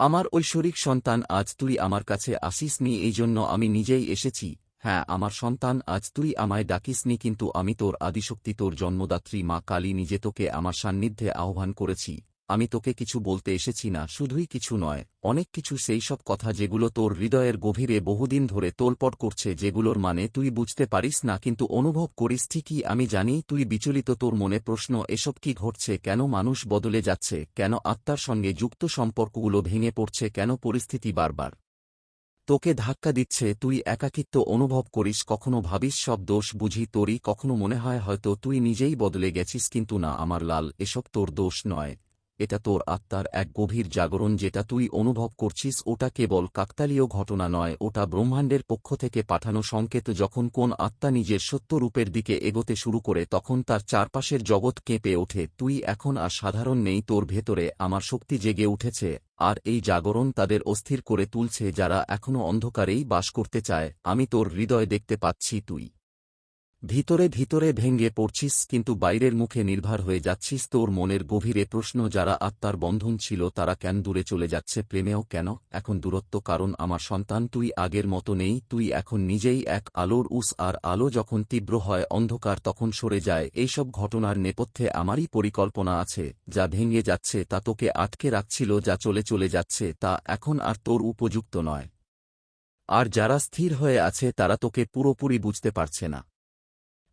আমার ঐশ্বরিক সন্তান আজ তুই আমার কাছে আসিস নি, এই জন্য আমি নিজেই এসেছি। হ্যাঁ আমার সন্তান আজ তুই আমায় ডাকিসনি কিন্তু আমি তোর আদিশক্তি, তোর জন্মদাত্রী মা কালী নিজে তোকে আমার সান্নিধ্যে আহ্বান করেছি। আমি তোকে কিছু বলতে এসেছি না, শুধুই কিছু নয়, অনেক কিছু সেই সব কথা যেগুলো তোর হৃদয়ের গভীরে বহুদিন ধরে তোলপট করছে, যেগুলোর মানে তুই বুঝতে পারিস না, কিন্তু অনুভব করিস ঠিকই, আমি জানি তুই বিচলিত, তোর মনে প্রশ্ন, এসব কি ঘটছে, কেন মানুষ বদলে যাচ্ছে, কেন আত্মার সঙ্গে যুক্ত সম্পর্কগুলো ভেঙে পড়ছে, কেন পরিস্থিতি বারবার? তোকে ধাক্কা দিচ্ছে, তুই একাকিত্ব অনুভব করিস, কখনো ভাবিস সব দোষ, বুঝি তোরই, কখনো মনে হয় হয়তো তুই নিজেই বদলে গেছিস, কিন্তু না, আমার লাল, এসব তোর দোষ নয়। এটা তোর আত্মার এক গভীর জাগরণ যেটা তুই অনুভব করছিস, ওটা কেবল কাকতালীয় ঘটনা নয়, ওটা ব্রহ্মাণ্ডের পক্ষ থেকে পাঠানো সংকেত যখন কোন আত্মা নিজের সত্য রূপের দিকে এগোতে শুরু করে তখন তার চারপাশের জগৎ কেঁপে ওঠে। তুই এখন আর সাধারণ নেই, তোর ভেতরে আমার শক্তি জেগে উঠেছে, আর এই জাগরণ তাদের অস্থির করে তুলছে যারা এখনও অন্ধকারেই বাস করতে চায়। আমি তোর হৃদয় দেখতে পাচ্ছি তুই। ভিতরে ভিতরে ভেঙ্গে পড়ছিস কিন্তু বাইরের মুখে নির্ভর হয়ে যাচ্ছিস তোর মনের গভীরে প্রশ্ন যারা আত্মার বন্ধন ছিল তারা কেন দূরে চলে যাচ্ছে, প্রেমেও কেন? এখন দূরত্ব কারণ আমার সন্তান, তুই আগের মতো নেই, তুই এখন নিজেই এক আলোর উস আর আলো যখন তীব্র হয় অন্ধকার তখন সরে যায়। এইসব ঘটনার নেপথ্যে আমারই পরিকল্পনা আছে, যা ভেঙে যাচ্ছে, তা তোকে আটকে রাখছিল, যা চলে চলে যাচ্ছে, তা এখন আর তোর উপযুক্ত নয়। আর যারা স্থির হয়ে আছে তারা তোকে পুরোপুরি বুঝতে পারছে না।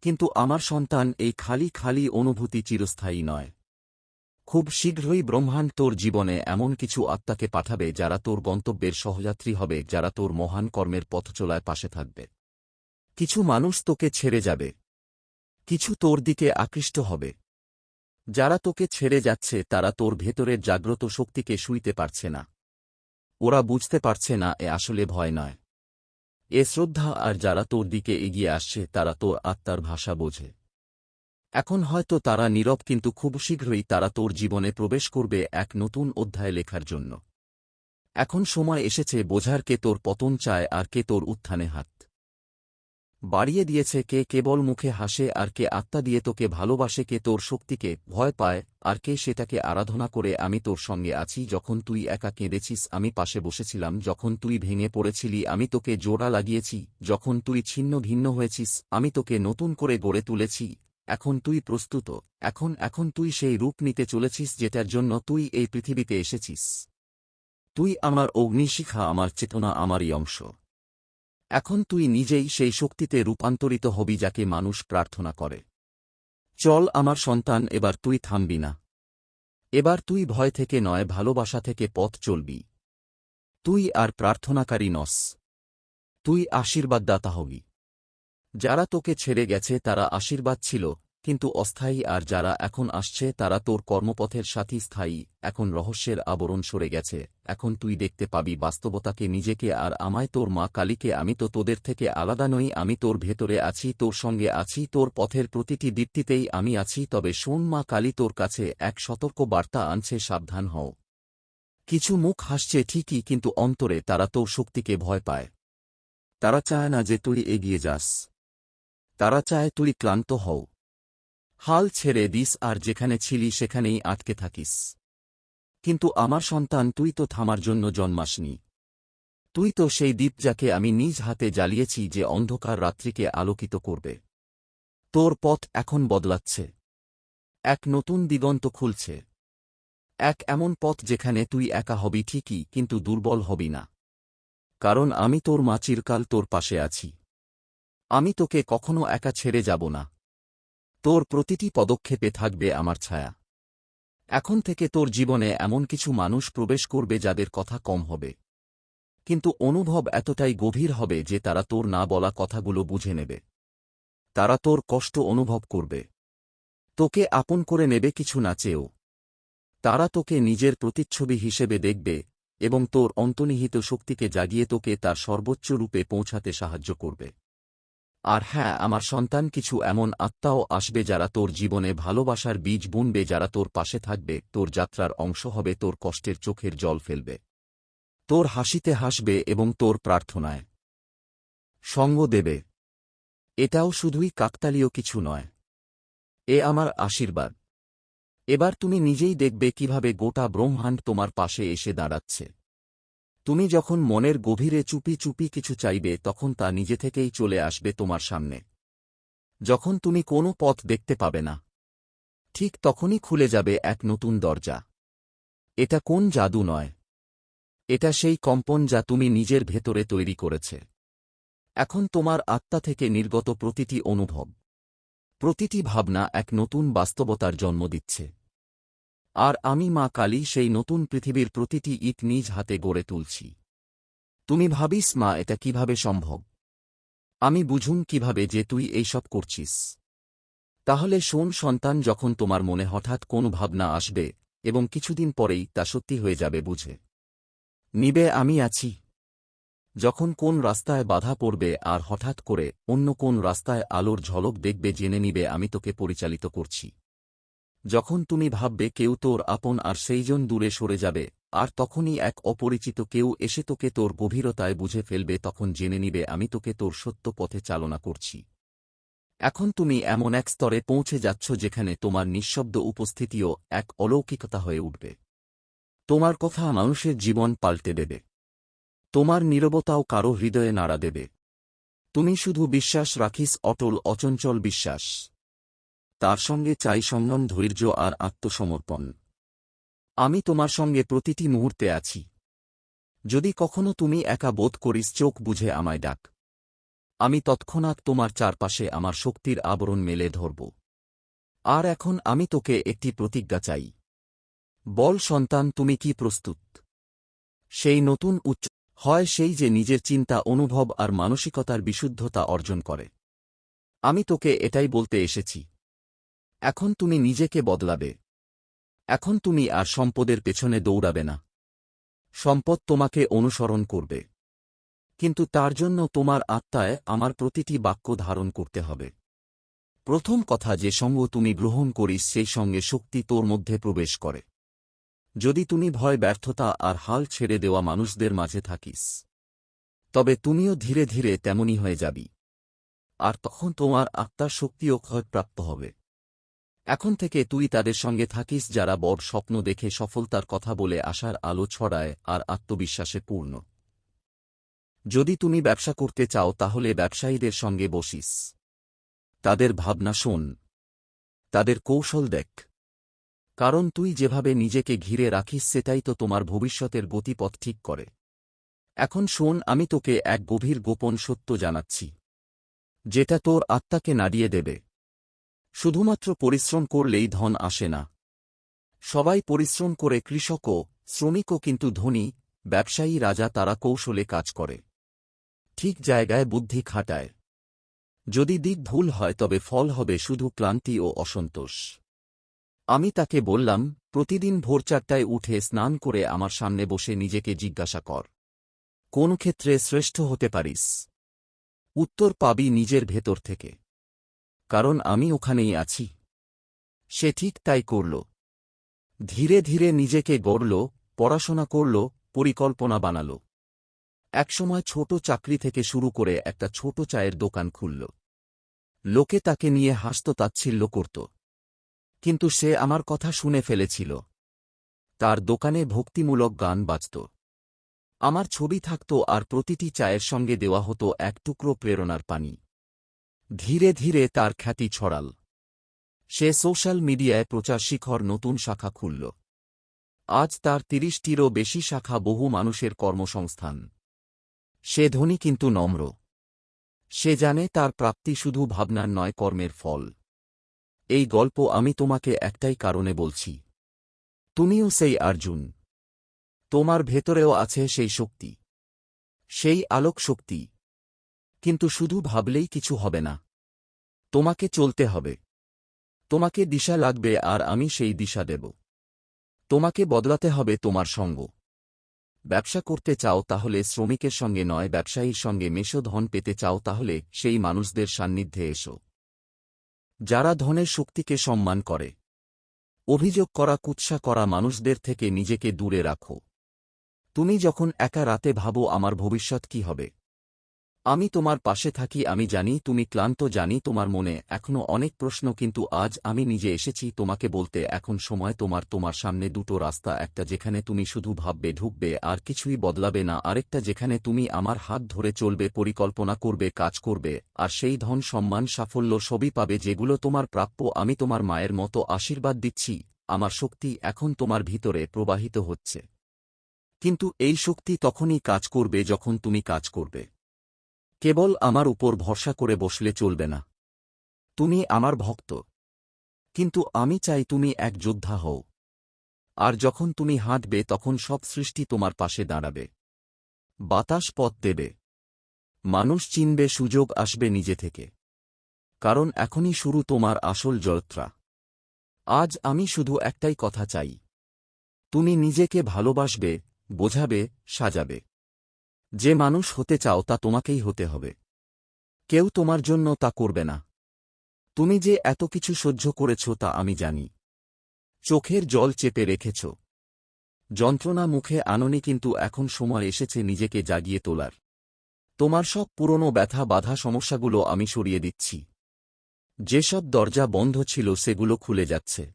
কিন্তু আমার সন্তান এই খালি খালি অনুভূতি চিরস্থায়ী নয়। খুব শীঘ্রই ব্রহ্মাণ্ড তোর জীবনে এমন কিছু আত্মাকে পাঠাবে যারা তোর গন্তব্যের সহযাত্রী হবে, যারা তোর মহান কর্মের পথচলায় পাশে থাকবে। কিছু মানুষ তোকে ছেড়ে যাবে। কিছু তোর দিকে আকৃষ্ট হবে। যারা তোকে ছেড়ে যাচ্ছে, তারা তোর ভেতরের জাগ্রত শক্তিকে শুইতে পারছে না। ওরা বুঝতে পারছে না, এ আসলে ভয় নয়। এ শ্রদ্ধা আর যারা তোর দিকে এগিয়ে আসছে, তারা তোর আত্মার ভাষা বোঝে। এখন হয়তো তারা নীরব, কিন্তু খুব শীঘ্রই তারা তোর জীবনে প্রবেশ করবে এক নতুন অধ্যায় লেখার জন্য। এখন সময় এসেছে বোঝার কে তোর পতন চায় আর কে তোর উত্থানে হাত। বাড়িয়ে দিয়েছে কে কেবল মুখে হাসে আর কে আত্মা দিয়ে তোকে ভালোবাসে, কে তোর শক্তিকে ভয় পায় আর কে সেটাকে আরাধনা করে, আমি তোর সঙ্গে আছি, যখন তুই একা কেঁদেছিস, আমি পাশে বসেছিলাম, যখন তুই ভেঙে পড়েছিলি, আমি তোকে জোড়া লাগিয়েছি, যখন তুই ছিন্ন ভিন্ন হয়েছিস, আমি তোকে নতুন করে গড়ে তুলেছি, এখন তুই প্রস্তুত, এখন এখন তুই সেই রূপ নিতে চলেছিস যেটার জন্য তুই এই পৃথিবীতে এসেছিস। তুই আমার অগ্নিশিখা, আমার চেতনা, আমারই অংশ। এখন তুই নিজেই সেই শক্তিতে রূপান্তরিত হবি যাকে মানুষ প্রার্থনা করে। চল আমার সন্তান, এবার তুই থামবি না। এবার তুই ভয় থেকে নয়, ভালোবাসা থেকে পথ চলবি। তুই আর প্রার্থনাকারী নস। তুই আশীর্বাদদাতা হবি। যারা তোকে ছেড়ে গেছে, তারা আশীর্বাদ ছিল কিন্তু অস্থায়ী আর যারা এখন আসছে তারা তোর কর্মপথের সাথী স্থায়ী। এখন রহস্যের আবরণ সরে গেছে। এখন তুই দেখতে পাবি বাস্তবতাকে নিজেকে আর আমায় তোর মা কালীকে আমি তো তোদের থেকে আলাদা নই, আমি তোর ভেতরে আছি, তোর সঙ্গে আছি, তোর পথের প্রতিটি দীপ্তিতেই আমি আছি, তবে শোন মা কালী তোর কাছে এক সতর্ক বার্তা আনছে, সাবধান হও। কিছু মুখ হাসছে ঠিকই, কিন্তু অন্তরে তারা তোর শক্তিকে ভয় পায়। তারা চায় না যে তুই এগিয়ে যাস। তারা চায় তুই ক্লান্ত হও। হাল ছেড়ে দিস আর যেখানে ছিলি সেখানেই আটকে থাকিস। কিন্তু আমার সন্তান, তুই তো থামার জন্য জন্মাসনি। তুই তো সেই দ্বীপ যাকে আমি নিজ হাতে জ্বালিয়েছি যে অন্ধকার রাত্রিকে আলোকিত করবে। তোর পথ এখন বদলাচ্ছে। এক নতুন দিগন্ত খুলছে। এক এমন পথ যেখানে তুই একা হবি ঠিকই, কিন্তু দুর্বল হবি না। কারণ আমি তোর মা চিরকাল তোর পাশে আছি। আমি তোকে কখনো একা ছেড়ে যাব না। তোর প্রতিটি পদক্ষেপে থাকবে আমার ছায়া। এখন থেকে তোর জীবনে এমন কিছু মানুষ প্রবেশ করবে যাদের কথা কম হবে। কিন্তু অনুভব এতটাই গভীর হবে যে তারা তোর না বলা কথাগুলো বুঝে নেবে। তারা তোর কষ্ট অনুভব করবে। তোকে আপন করে নেবে কিছু না চেয়েও। তারা তোকে নিজের প্রতিচ্ছবি হিসেবে দেখবে এবং তোর অন্তর্নিহিত শক্তিকে জাগিয়ে তোকে তার সর্বোচ্চ রূপে পৌঁছাতে সাহায্য করবে। আর হ্যাঁ আমার সন্তান কিছু এমন আত্মাও আসবে যারা তোর জীবনে ভালোবাসার বীজ বুনবে, যারা তোর পাশে থাকবে, তোর যাত্রার অংশ হবে, তোর কষ্টের চোখের জল ফেলবে, তোর হাসিতে হাসবে এবং তোর প্রার্থনায় সঙ্গ দেবে। এটাও শুধুই কাকতালীয় কিছু নয়। এ আমার আশীর্বাদ। এবার তুমি নিজেই দেখবে কীভাবে গোটা ব্রহ্মাণ্ড তোমার পাশে এসে দাঁড়াচ্ছে। তুমি যখন মনের গভীরে চুপি চুপি কিছু চাইবে, তখন তা নিজে থেকেই চলে আসবে তোমার সামনে। যখন তুমি কোনো পথ দেখতে পাবে না, ঠিক তখনই খুলে যাবে এক নতুন দরজা। এটা কোন জাদু নয়। এটা সেই কম্পন যা তুমি নিজের ভেতরে তৈরি করেছে। এখন তোমার আত্মা থেকে নির্গত প্রতিটি অনুভব, প্রতিটি ভাবনা এক নতুন বাস্তবতার জন্ম দিচ্ছে। আর আমি মা কালী সেই নতুন পৃথিবীর প্রতিটি ইট নিজ হাতে গড়ে তুলছি। তুমি ভাবিস মা এটা কীভাবে সম্ভব? আমি বুঝুম কীভাবে যে তুই এইসব করছিস। তাহলে শোন সন্তান, যখন তোমার মনে হঠাৎ কোন ভাবনা আসবে এবং কিছুদিন পরেই তা সত্যি হয়ে যাবে বুঝে। নিবে, আমি আছি। যখন কোন রাস্তায় বাধা পড়বে আর হঠাৎ করে অন্য কোন রাস্তায় আলোর ঝলক দেখবে জেনে নিবে, আমি তোকে পরিচালিত করছি। যখন তুমি ভাববে কেউ তোর আপন আর সেইজন দূরে সরে যাবে, আর তখনই এক অপরিচিত কেউ এসে তোকে তোর গভীরতায় বুঝে ফেলবে, তখন জেনে নিবে আমি তোকে তোর সত্য পথে চালনা করছি। এখন তুমি এমন এক স্তরে পৌঁছে যাচ্ছ যেখানে তোমার নিঃশব্দ উপস্থিতিও এক অলৌকিকতা হয়ে উঠবে। তোমার কথা মানুষের জীবন পাল্টে দেবে। তোমার নীরবতাও কারও হৃদয়ে নাড়া দেবে। তুমি শুধু বিশ্বাস রাখিস, অটল, অচঞ্চল বিশ্বাস। তার সঙ্গে চাই সংযম ধৈর্য আর আত্মসমর্পণ। আমি তোমার সঙ্গে প্রতিটি মুহূর্তে আছি। যদি কখনো তুমি একা বোধ করিস, চোখ বুঝে আমায় ডাক। আমি তৎক্ষণাৎ তোমার চারপাশে আমার শক্তির আবরণ মেলে ধরব। আর এখন আমি তোকে একটি প্রতিজ্ঞা চাই। বল, সন্তান, তুমি কি প্রস্তুত? সেই নতুন উচ্চ হয় সেই যে নিজের চিন্তা, অনুভব আর মানসিকতার বিশুদ্ধতা অর্জন করে। আমি তোকে এটাই বলতে এসেছি। এখন তুমি নিজেকে বদলাবে। এখন তুমি আর সম্পদের পেছনে দৌড়াবে না। সম্পদ তোমাকে অনুসরণ করবে। কিন্তু তার জন্য তোমার আত্মায় আমার প্রতিটি বাক্য ধারণ করতে হবে। প্রথম কথা যে সঙ্গ তুমি গ্রহণ করিস, সেই সঙ্গে শক্তি তোর মধ্যে প্রবেশ করে। যদি তুমি ভয়, ব্যর্থতা আর হাল ছেড়ে দেওয়া মানুষদের মাঝে থাকিস, তবে তুমিও ধীরে ধীরে তেমনই হয়ে যাবি। আর তখন তোমার আত্মার শক্তিও ক্ষয়প্রাপ্ত হবে। এখন থেকে তুই তাদের সঙ্গে থাকিস যারা বড় স্বপ্ন দেখে সফলতার কথা বলে আশার আলো ছড়ায় আর আত্মবিশ্বাসে পূর্ণ। যদি তুমি ব্যবসা করতে চাও তাহলে ব্যবসায়ীদের সঙ্গে বসিস। তাদের ভাবনা শোন। তাদের কৌশল দেখ। কারণ তুই যেভাবে নিজেকে ঘিরে রাখিস সেটাই তো তোমার ভবিষ্যতের গতিপথ ঠিক করে। এখন শোন, আমি তোকে এক গভীর গোপন সত্য জানাচ্ছি। যেটা তোর আত্মাকে নাড়িয়ে দেবে। শুধুমাত্র পরিশ্রম করলেই ধন আসে না। সবাই পরিশ্রম করে কৃষকও, শ্রমিকও কিন্তু ধনী, ব্যবসায়ী রাজা তারা কৌশলে কাজ করে। ঠিক জায়গায় বুদ্ধি খাটায়। যদি দিক ভুল হয় তবে ফল হবে শুধু ক্লান্তি ও অসন্তোষ। আমি তাকে বললাম, প্রতিদিন ভোর চারটায় উঠে স্নান করে আমার সামনে বসে নিজেকে জিজ্ঞাসা কর। কোন ক্ষেত্রে শ্রেষ্ঠ হতে পারিস? উত্তর পাবি নিজের ভেতর থেকে। কারণ আমি ওখানেই আছি। সে ঠিক তাই করল। ধীরে ধীরে নিজেকে গড়ল, পড়াশোনা করল, পরিকল্পনা বানাল। একসময় ছোট চাকরি থেকে শুরু করে একটা ছোট চায়ের দোকান খুলল। লোকে তাকে নিয়ে হাসত, তাচ্ছিল্য করত। কিন্তু সে আমার কথা শুনে ফেলেছিল। তার দোকানে ভক্তিমূলক গান বাজত। আমার ছবি থাকত আর প্রতিটি চায়ের সঙ্গে দেওয়া হতো এক টুকরো প্রেরণার পানি। ধীরে ধীরে তার খ্যাতি ছড়াল। সে সোশ্যাল মিডিয়ায় প্রচার শিখর নতুন শাখা খুলল। আজ তার তিরিশটিরও বেশি শাখা বহু মানুষের কর্মসংস্থান। সে ধনী কিন্তু নম্র। সে জানে তার প্রাপ্তি শুধু ভাবনার নয়, কর্মের ফল। এই গল্প আমি তোমাকে একটাই কারণে বলছি। তুমিও সেই অর্জুন। তোমার ভেতরেও আছে সেই শক্তি। সেই আলোক শক্তি কিন্তু শুধু ভাবলেই কিছু হবে না। তোমাকে চলতে হবে। তোমাকে দিশা লাগবে আর আমি সেই দিশা দেব। তোমাকে বদলাতে হবে তোমার সঙ্গ। ব্যবসা করতে চাও তাহলে শ্রমিকের সঙ্গে নয়, ব্যবসায়ীর সঙ্গে মেশো, ধন পেতে চাও তাহলে সেই মানুষদের সান্নিধ্যে এসো। যারা ধনের শক্তিকে সম্মান করে। অভিযোগ করা, কুৎসা করা মানুষদের থেকে নিজেকে দূরে রাখো। তুমি যখন একা রাতে ভাবো আমার ভবিষ্যৎ কি হবে? আমি তোমার পাশে থাকি, আমি জানি, তুমি ক্লান্ত, জানি তোমার মনে এখনও অনেক প্রশ্ন, কিন্তু আজ আমি নিজে এসেছি তোমাকে বলতে, এখন সময় তোমার তোমার সামনে দুটো রাস্তা, একটা যেখানে তুমি শুধু ভাববে, ঢুকবে, আর কিছুই বদলাবে না, আরেকটা যেখানে তুমি আমার হাত ধরে চলবে, পরিকল্পনা করবে, কাজ করবে, আর সেই ধন, সম্মান, সাফল্য সবই পাবে যেগুলো তোমার প্রাপ্য, আমি তোমার মায়ের মতো আশীর্বাদ দিচ্ছি, আমার শক্তি এখন তোমার ভিতরে প্রবাহিত হচ্ছে। কিন্তু এই শক্তি তখনই কাজ করবে যখন তুমি কাজ করবে। কেবল আমার উপর ভরসা করে বসলে চলবে না। তুমি আমার ভক্ত। কিন্তু আমি চাই তুমি এক যোদ্ধা হও। আর যখন তুমি হাঁটবে, তখন সব সৃষ্টি তোমার পাশে দাঁড়াবে। বাতাস পথ দেবে। মানুষ চিনবে, সুযোগ আসবে নিজে থেকে। কারণ এখনই শুরু তোমার আসল যাত্রা আজ আমি শুধু একটাই কথা চাই। তুমি নিজেকে ভালোবাসবে, বোঝাবে, সাজাবে। যে মানুষ হতে চাও তা তোমাকেই হতে হবে। কেউ তোমার জন্য তা করবে না। তুমি যে এত কিছু সহ্য করেছ তা আমি জানি। চোখের জল চেপে রেখেছ। যন্ত্রণা মুখে আননি কিন্তু এখন সময় এসেছে নিজেকে জাগিয়ে তোলার। তোমার সব পুরনো ব্যথা, বাধা সমস্যাগুলো আমি সরিয়ে দিচ্ছি। যেসব দরজা বন্ধ ছিল সেগুলো খুলে যাচ্ছে।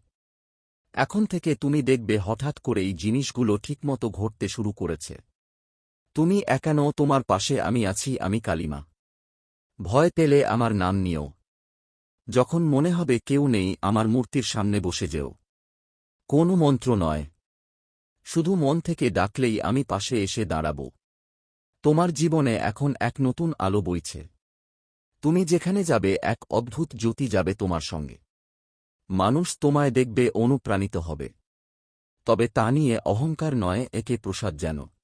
এখন থেকে তুমি দেখবে হঠাৎ করেই জিনিসগুলো ঠিকমতো ঘটতে শুরু করেছে। তুমি একানো, তোমার পাশে আমি আছি, আমি কালিমা। ভয় পেলে আমার নাম নিও। যখন মনে হবে কেউ নেই, আমার মূর্তির সামনে বসে যেও। কোনো মন্ত্র নয়। শুধু মন থেকে ডাকলেই আমি পাশে এসে দাঁড়াব। তোমার জীবনে এখন এক নতুন আলো বইছে। তুমি যেখানে যাবে, এক অদ্ভুত জ্যোতি যাবে তোমার সঙ্গে। মানুষ তোমায় দেখবে, অনুপ্রাণিত হবে। তবে তা নিয়ে অহংকার নয়, একে প্রসাদ যেন।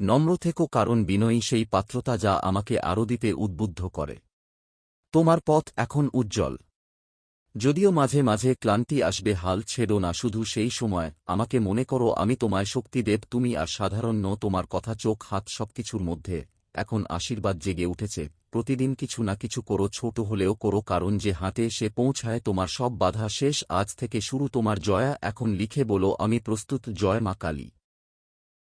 নম্র থেকো কারণ বিনয়ী সেই পাত্রতা যা আমাকে আরও দিতে উদ্বুদ্ধ করে। তোমার পথ এখন উজ্জ্বল। যদিও মাঝে মাঝে ক্লান্তি আসবে, হাল ছেড়ো না, শুধু সেই সময়। আমাকে মনে করো, আমি তোমায় শক্তি দেব তুমি আর সাধারণ ন তোমার কথা চোখ, হাত সবকিছুর মধ্যে। এখন আশীর্বাদ জেগে উঠেছে। প্রতিদিন কিছু না কিছু করো, ছোট হলেও করো, কারণ যে হাতে সে পৌঁছায়, তোমার সব বাধা শেষ। আজ থেকে শুরু তোমার জয়া, এখন লিখে বলো, আমি প্রস্তুত, জয় মা কালী।